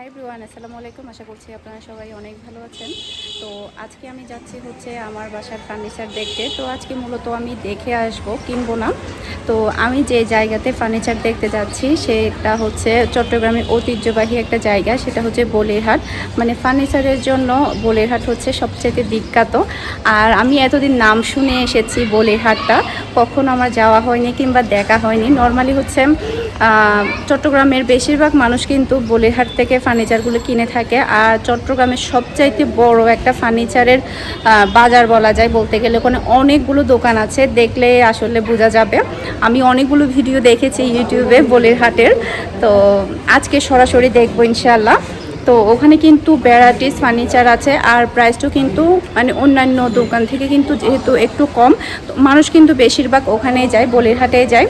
High ব্রুয়ান আসসালামু আলাইকুম। আশা করছি আপনারা সবাই অনেক ভালো আছেন। তো আজকে আমি যাচ্ছি হচ্ছে আমার বাসার ফার্নিচার দেখতে। তো আজকে মূলত আমি দেখে আসব, কিনবো না। তো আমি যে জায়গাতে ফার্নিচার দেখতে যাচ্ছি, সেটা হচ্ছে চট্টগ্রামের ঐতিহ্যবাহী একটা জায়গা, সেটা হচ্ছে বলিরহাট। মানে ফার্নিচারের জন্য বলিরহাট হচ্ছে সবচেয়ে বিখ্যাত। আর আমি এতদিন নাম শুনে এসেছি বলিরহাটটা। কখনো আমার যাওয়া হয়নি কিংবা দেখা হয়নি। নর্মালি হচ্ছে চট্টগ্রামের বেশিরভাগ মানুষ কিন্তু বলিরহাট থেকে ফার্নিচারগুলো কিনে থাকে। আর চট্টগ্রামের সবচাইতে বড় একটা ফার্নিচারের বাজার বলা যায় বলতে গেলে। ওখানে অনেকগুলো দোকান আছে, দেখলে আসলে বোঝা যাবে। আমি অনেকগুলো ভিডিও দেখেছি ইউটিউবে বলিরহাটের। তো আজকে সরাসরি দেখব ইনশাল্লাহ তো ওখানে কিন্তু ভ্যারাইটিস ফার্নিচার আছে, আর প্রাইসটাও কিন্তু মানে অন্যান্য দোকান থেকে কিন্তু যেহেতু একটু কম মানুষ কিন্তু বেশিরভাগ ওখানেই যায় বলিরহাটে যায়।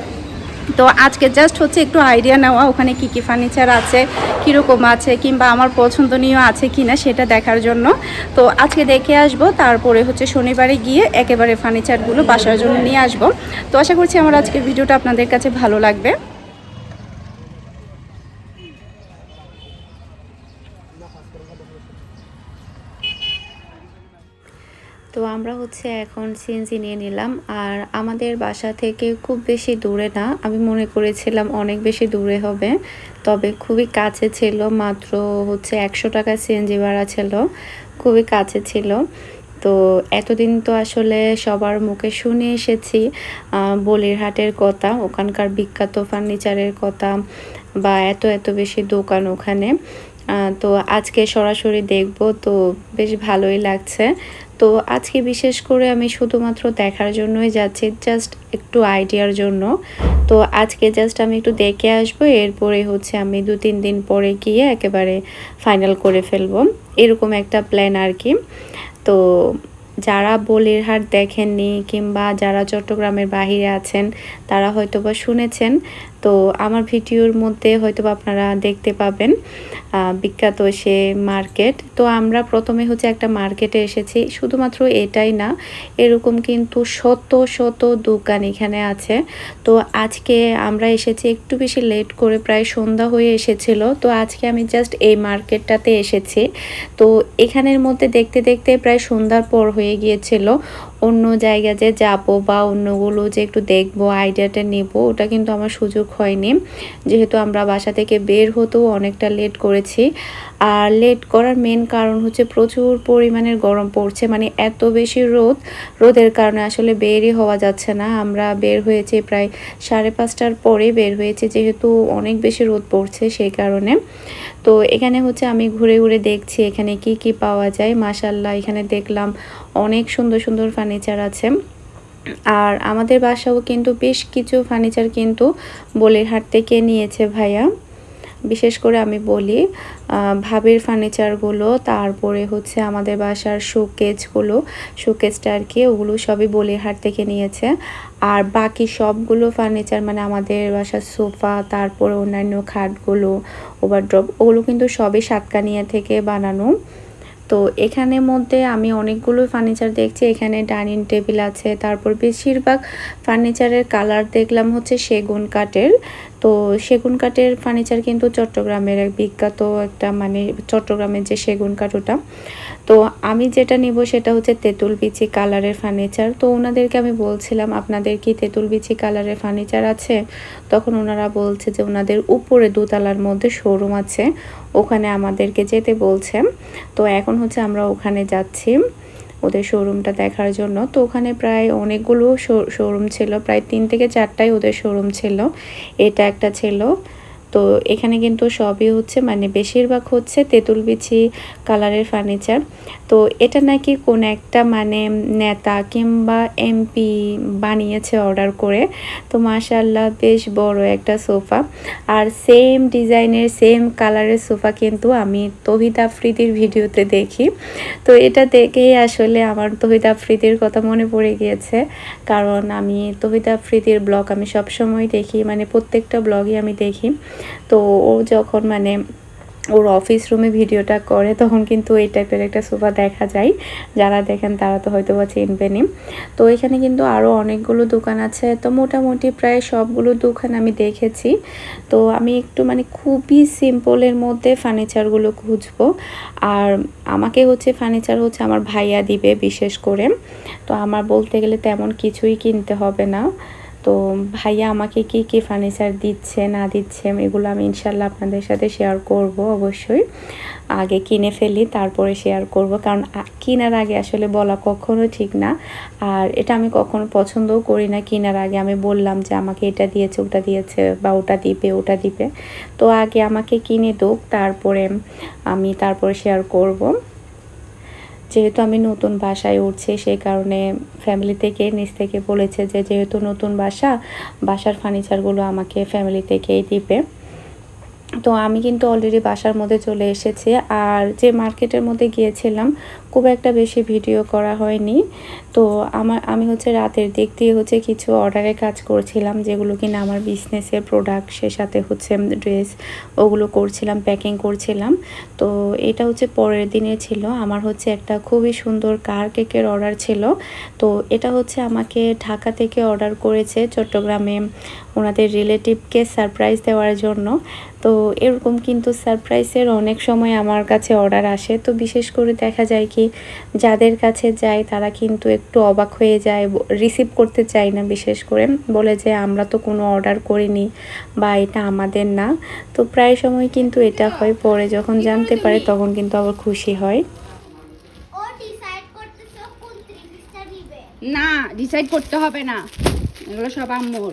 তো আজকে জাস্ট হচ্ছে একটু আইডিয়া নেওয়া, ওখানে কি কি ফার্নিচার আছে, কীরকম আছে, কিংবা আমার পছন্দনীয় আছে কিনা সেটা দেখার জন্য। তো আজকে দেখে আসব, তারপরে হচ্ছে শনিবারে গিয়ে একেবারে ফার্নিচারগুলো বাসার জন্য নিয়ে আসব। তো আশা করছি আমার আজকের ভিডিওটা আপনাদের কাছে ভালো লাগবে। তো আমরা হচ্ছে এখন সিএনজি নিয়ে নিলাম। আর আমাদের বাসা থেকে খুব বেশি দূরে না, আমি মনে করেছিলাম অনেক বেশি দূরে হবে। তবে খুবই কাছে ছিল, মাত্র হচ্ছে একশো টাকা সিএনজি ভাড়া ছিল, খুবই কাছে ছিল। তো এতদিন তো আসলে সবার মুখে শুনে এসেছি বলিরহাটের কথা, ওখানকার বিখ্যাত ফার্নিচারের কথা, বা এত এত বেশি দোকান ওখানে। তো আজকে সরাসরি দেখব, তো বেশ ভালোই লাগছে। তো আজকে বিশেষ করে আমি শুধুমাত্র দেখার জন্যই যাচ্ছি জাস্ট একটু আইডিয়ার জন্য। তো আজকে জাস্ট আমি একটু দেখে আসব, এরপরে হচ্ছে আমি দু তিন দিন পরে গিয়ে একেবারে ফাইনাল করে ফেলব। এরকম একটা প্ল্যান আর কি তো যারা বলিরহাট দেখেননি কিংবা যারা চট্টগ্রামের বাহিরে আছেন, তারা হয়তোবা শুনেছেন তো আমার ভিডিওর মধ্যে হয়তোবা আপনারা দেখতে পাবেন বিখ্যাত সে মার্কেট। তো আমরা প্রথমে হচ্ছে একটা মার্কেটে এসেছি, শুধুমাত্র এটাই না, এরকম কিন্তু শত শত দোকান এখানে আছে। তো আজকে আমরা এসেছি একটু বেশি লেট করে, প্রায় সন্ধ্যা হয়ে এসেছিল। তো আজকে আমি জাস্ট এই মার্কেটটাতে এসেছি। তো এখানের মধ্যে দেখতে দেখতে প্রায় সন্ধ্যার পর হয়ে গিয়েছিল। অন্য জায়গা যে যাব বা অন্যগুলো যে একটু দেখব আইডিয়াটা নেব, ওটা কিন্তু আমার সুযোগ হয়নি। যেহেতু আমরা বাসা থেকে বের হতেও অনেকটা লেট করেছি। আর লেট করার মেন কারণ হচ্ছে প্রচুর পরিমাণের গরম পড়ছে। মানে এত বেশি রোদ, রোদের কারণে আসলে বেরই হওয়া যাচ্ছে না। আমরা বের হয়েছি প্রায় সাড়ে পাঁচটার পরে বের হয়েছি, যেহেতু অনেক বেশি রোদ পড়ছে সেই কারণে। তো এখানে হচ্ছে আমি ঘুরে ঘুরে দেখছি এখানে কি কি পাওয়া যায়। মাসাল্লাহ এখানে দেখলাম অনেক সুন্দর সুন্দর ফার্নিচার আছে। আর আমাদের বাসাও কিন্তু বেশ কিছু ফার্নিচার কিন্তু বলিরহাট থেকে নিয়েছে ভাইয়া। বিশেষ করে আমি বলি ভাবের ফার্নিচারগুলো তারপরে হচ্ছে আমাদের বাসার শোকেজগুলো শোকেজটা আর কি, ওগুলো সবই বলিরহাট থেকে নিয়েছে। আর বাকি সবগুলো ফার্নিচার মানে আমাদের বাসার সোফা, তারপরে অন্যান্য খাটগুলো ওভারড্রপ ওগুলো কিন্তু সবই সাতকানিয়া থেকে বানানো। তো এখানের মধ্যে আমি অনেকগুলো ফার্নিচার দেখছি। এখানে ডাইনিং টেবিল আছে, তারপর বেশিরভাগ ফার্নিচারের কালার দেখলাম হচ্ছে সেগুন কাঠের। তো সেগুন কাঠের ফার্নিচার কিন্তু চট্টগ্রামের এক বিখ্যাত একটা মানে চট্টগ্রামের যে সেগুন কাঠ ওটা। তো আমি যেটা নিব সেটা হচ্ছে তেঁতুল বিচি কালারের ফার্নিচার তো ওনাদেরকে আমি বলছিলাম, আপনাদের কি তেঁতুল বিচি কালারের ফার্নিচার আছে? তখন ওনারা বলছে যে, ওনাদের উপরে দোতলার মধ্যে শোরুম আছে। ওখানে আমাদেরকে যেতে বলছে। তো এখন হচ্ছে আমরা ওখানে যাচ্ছি। ওদের শোরুমটা দেখার জন্য। তো ওখানে প্রায় অনেকগুলো শোরুম ছিল। প্রায় তিন থেকে চারটাই ওদের শোরুম ছিল। এটা একটা ছিল। তো এখানে কিন্তু সবই হচ্ছে মানে বেশিরভাগ হচ্ছে তেঁতুল বিচি কালারের ফার্নিচার। তো এটা নাকি কোন একটা মানে নেতা কিংবা এমপি বানিয়েছে অর্ডার করে। তো মাশাল্লাহ বেশ বড় একটা সোফা। আর সেম ডিজাইনের সেম কালারের সোফা কিন্তু আমি তহিদ আফ্রিদির ভিডিওতে দেখি। তো এটা দেখেই আসলে আমার তহিদ আফ্রিদির কথা মনে পড়ে গিয়েছে। কারণ আমি তহিদ আফ্রিদির ব্লগ আমি সবসময় দেখি মানে প্রত্যেকটা ব্লগই আমি দেখি। তো ও যখন মানে ওর অফিস রুমে ভিডিওটা করে, তখন কিন্তু এই টাইপের একটা সোফা দেখা যায়। যারা দেখেন তারা তো হয়তো বা চিনবেনই। তো এখানে কিন্তু আরও অনেকগুলো দোকান আছে। তো মোটামুটি প্রায় সবগুলো দোকান আমি দেখেছি। তো আমি একটু মানে খুবই সিম্পলের মধ্যে ফার্নিচারগুলো খুঁজবো। আর আমাকে হচ্ছে ফার্নিচার হচ্ছে আমার ভাইয়া দিবে বিশেষ করে। তো আমার বলতে গেলে তেমন কিছুই কিনতে হবে না। তো ভাইয়া আমাকে কি কি ফার্নিচার দিচ্ছে, না দিচ্ছে, এগুলো আমি ইনশাল্লাহ আপনাদের সাথে শেয়ার করব অবশ্যই। আগে কিনে ফেলি, তারপরে শেয়ার করব। কারণ কেনার আগে আসলে বলা কখনো ঠিক না। আর এটা আমি কখনো পছন্দও করি না কেনার আগে। আমি বললাম যে আমাকে এটা দিয়েছে, ওটা দিয়েছে বা ওটা দিবে ওটা দিবে। তো আগে আমাকে কিনে দোক, তারপরে আমি তারপরে শেয়ার করব। যেহেতু আমি নতুন বাসায় উঠছি, সেই কারণে ফ্যামিলি থেকে, নিজ থেকে বলেছে যে, যেহেতু নতুন বাসা, বাসার ফার্নিচারগুলো আমাকে ফ্যামিলি থেকেই দিবে। তো আমি কিন্তু অলরেডি বাসার মধ্যে চলে এসেছি আর যে মার্কেটের মধ্যে গিয়েছিলাম, খুব একটা বেশি ভিডিও করা হয়নি। তো আমার, আমি হচ্ছে রাতের দিক দিয়ে হচ্ছে কিছু অর্ডারের কাজ করছিলাম, যেগুলো কিনা আমার বিজনেসের প্রোডাক্ট সে সাথে হচ্ছে ড্রেস ওগুলো করছিলাম প্যাকিং করছিলাম। তো এটা হচ্ছে পরের দিনে ছিল। আমার হচ্ছে একটা খুবই সুন্দর কার কেকের অর্ডার ছিল। তো এটা হচ্ছে আমাকে ঢাকা থেকে অর্ডার করেছে চট্টগ্রামে ওনাদের রিলেটিভকে সারপ্রাইজ দেওয়ার জন্য। তো এরকম কিন্তু সারপ্রাইজের অনেক সময় আমার কাছে অর্ডার আসে। তো বিশেষ করে দেখা যায় কি যাদের কাছে যায় তারা কিন্তু একটু অবাক হয়ে যায় রিসিভ করতে চায় না বিশেষ করে। বলে যে আমরা তো কোনো অর্ডার করিনি বা এটা আমাদের না। তো প্রায় সময় কিন্তু এটা হয়। পরে যখন জানতে পারে তখন কিন্তু আবার খুশি হয়। না ডিসাইড করতে হবে না। এগুলো সব আম্মুর।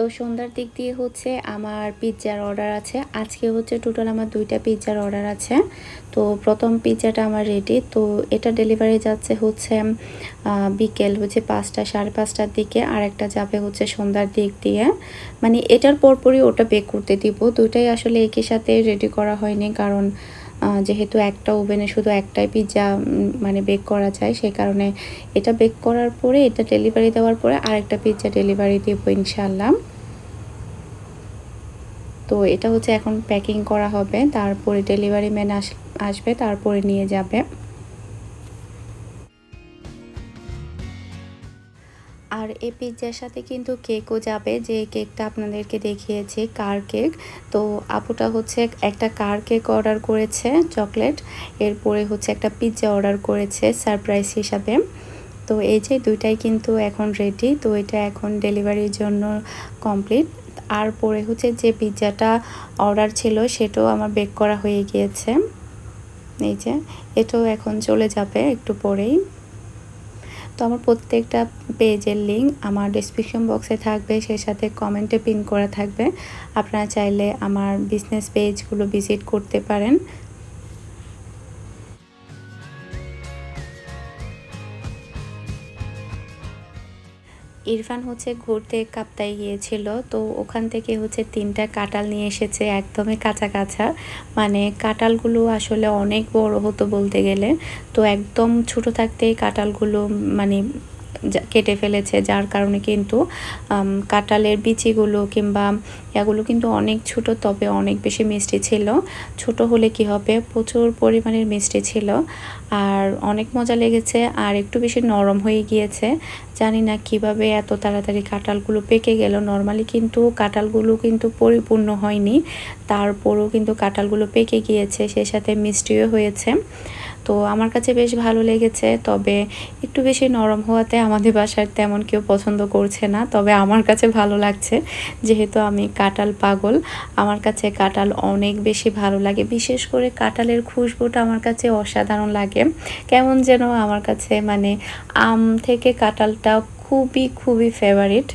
তো সন্ধ্যার দিক দিয়ে হচ্ছে আমার পিৎজার অর্ডার আছে। আজকে হচ্ছে টোটাল আমার দুইটা পিৎজার অর্ডার আছে। তো প্রথম পিৎজাটা আমার রেডি তো এটা ডেলিভারি যাচ্ছে হচ্ছে বিকেল হচ্ছে পাঁচটা, সাড়ে পাঁচটার দিকে। আর একটা যাবে হচ্ছে সন্ধ্যার দিক দিয়ে। মানে এটার পরপরই ওটা বেক করতে দিব। দুইটাই আসলে একই সাথে রেডি করা হয়নি, কারণ যেহেতু একটা ওভেনে শুধু একটাই পিৎজা মানে বেক করা যায় সেই কারণে এটা বেক করার পরে, এটা ডেলিভারি দেওয়ার পরে আরেকটা পিৎজা ডেলিভারি দেবো ইনশাল্লাহ তো এটা হচ্ছে এখন প্যাকিং করা হবে, তারপরে ডেলিভারি ম্যান আসবে, তারপরে নিয়ে যাবে। আর এই পিৎজার সাথে কিন্তু কেকও যাবে। যে কেকটা আপনাদেরকে দেখিয়েছি, কার কেক। তো আপুটা হচ্ছে একটা কার কেক অর্ডার করেছে, চকলেট। এরপরে হচ্ছে একটা পিৎজা অর্ডার করেছে, সারপ্রাইজ হিসাবে। তো এই যে দুইটাই কিন্তু এখন রেডি তো এটা এখন ডেলিভারির জন্য কমপ্লিট আর পরে হচ্ছে যে পিৎজাটা অর্ডার ছিল, সেটাও আমার বেক করা হয়ে গিয়েছে। এই যে, এটাও এখন চলে যাবে একটু পরেই। তো আমার প্রত্যেকটা পেজের লিঙ্ক আমার ডিসক্রিপশন বক্সে থাকবে, সেই সাথে কমেন্টে পিন করা থাকবে। আপনারা চাইলে আমার বিজনেস পেজগুলো ভিজিট করতে পারেন। ইরফান হচ্ছে ঘুরতে কাপ্তায় গিয়েছিল, তো ওখান থেকে হচ্ছে তিনটা কাটাল নিয়ে এসেছে একদমই কাঁচা কাঁচা। মানে কাঁঠালগুলো আসলে অনেক বড় হতো বলতে গেলে। তো একদম ছোট থাকতেই কাটালগুলো মানে কেটে ফেলেছে, যার কারণে কিন্তু কাঁঠালের বিচিগুলো কিংবা এগুলো কিন্তু অনেক ছোট, তবে অনেক বেশি মিষ্টি ছিল। ছোট হলে কি হবে? প্রচুর পরিমাণের মিষ্টি ছিল। আর অনেক মজা লেগেছে, আর একটু বেশি নরম হয়ে গিয়েছে। জানি না কীভাবে এত তাড়াতাড়ি কাঁঠালগুলো পেকে গেল। নর্মালি কিন্তু কাঁঠালগুলো কিন্তু পরিপূর্ণ হয়নি। তারপরও কিন্তু কাঁঠালগুলো পেকে গিয়েছে সে সাথে মিষ্টিও হয়েছে। তো আমার কাছে বেশ ভালো লেগেছে। তবে একটু বেশি নরম হওয়াতে আমাদের বাসার তেমন কেউ পছন্দ করছে না। তবে আমার কাছে ভালো লাগছে, যেহেতু আমি কাঁঠাল পাগল। আমার কাছে কাঁঠাল অনেক বেশি ভালো লাগে। বিশেষ করে কাঁঠালের খুশবুটা আমার কাছে অসাধারণ লাগে। কেমন যেন আমার কাছে মানে আম থেকে কাঁঠালটা খুবই খুবই ফেভারিট